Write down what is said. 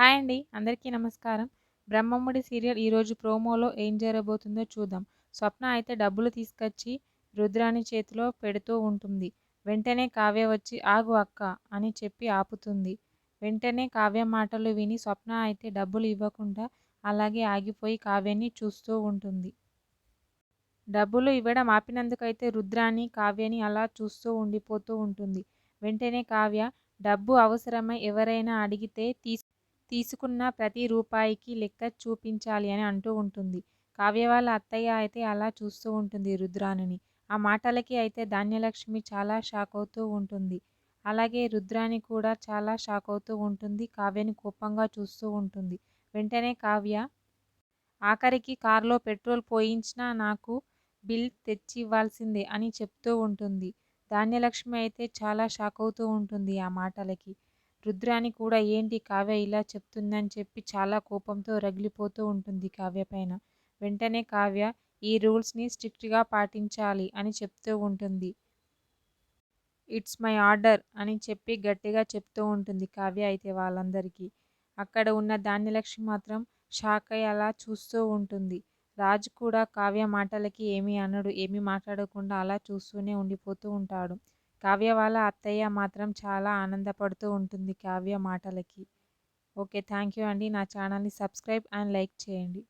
Hi అండి అందరికీ నమస్కారం. బ్రహ్మముడి సీరియల్ ఈరోజు ప్రోమోలో ఏం జరగబోతుందో చూద్దాం. స్వప్న అయితే డబ్బులు తీసుకొచ్చి రుద్రాని చేతిలో పెడుతూ ఉంటుంది. వెంటనే కావ్య వచ్చి ఆగు అక్క అని చెప్పి ఆపుతుంది. వెంటనే కావ్య మాటలు విని స్వప్న అయితే డబ్బులు ఇవ్వకుండా అలాగే ఆగిపోయి కావ్యని చూస్తూ ఉంటుంది. డబ్బులు ఇవ్వడం ఆపినందుకైతే రుద్రాని కావ్యని అలా చూస్తూ ఉండిపోతూ ఉంటుంది. వెంటనే కావ్య డబ్బు అవసరమై ఎవరైనా అడిగితే తీసు తీసుకున్న ప్రతి రూపాయికి లెక్క చూపించాలి అని అంటూ ఉంటుంది. కావ్య వాళ్ళ అత్తయ్య అయితే అలా చూస్తూ ఉంటుంది రుద్రాణిని. ఆ మాటలకి అయితే ధాన్యలక్ష్మి చాలా షాక్ అవుతూ ఉంటుంది. అలాగే రుద్రాణి కూడా చాలా షాక్ అవుతూ ఉంటుంది. కావ్యని కోపంగా చూస్తూ ఉంటుంది. వెంటనే కావ్య ఆఖరికి కారులో పెట్రోల్ పోయించినా నాకు బిల్ తెచ్చి ఇవ్వాల్సిందే అని చెప్తూ ఉంటుంది. ధాన్యలక్ష్మి అయితే చాలా షాక్ అవుతూ ఉంటుంది ఆ మాటలకి. రుద్రాని కూడా ఏంటి కావ్య ఇలా చెప్తుందని చెప్పి చాలా కోపంతో రగిలిపోతూ ఉంటుంది కావ్య పైన. వెంటనే కావ్య ఈ రూల్స్ని స్ట్రిక్ట్గా పాటించాలి అని చెప్తూ ఉంటుంది. ఇట్స్ మై ఆర్డర్ అని చెప్పి గట్టిగా చెప్తూ ఉంటుంది కావ్య అయితే వాళ్ళందరికీ. అక్కడ ఉన్న ధాన్యలక్ష్మి మాత్రం షాక్ అలా చూస్తూ ఉంటుంది. రాజు కూడా కావ్య మాటలకి ఏమీ అనడు ఏమీ మాట్లాడకుండా అలా చూస్తూనే ఉండిపోతూ ఉంటాడు. కావ్య వాళ్ళ అత్తయ్య మాత్రం చాలా ఆనందపడుతూ ఉంటుంది కావ్య మాటలకి. ఓకే థ్యాంక్ యూ అండి. నా ఛానల్ని సబ్స్క్రైబ్ అండ్ లైక్ చేయండి.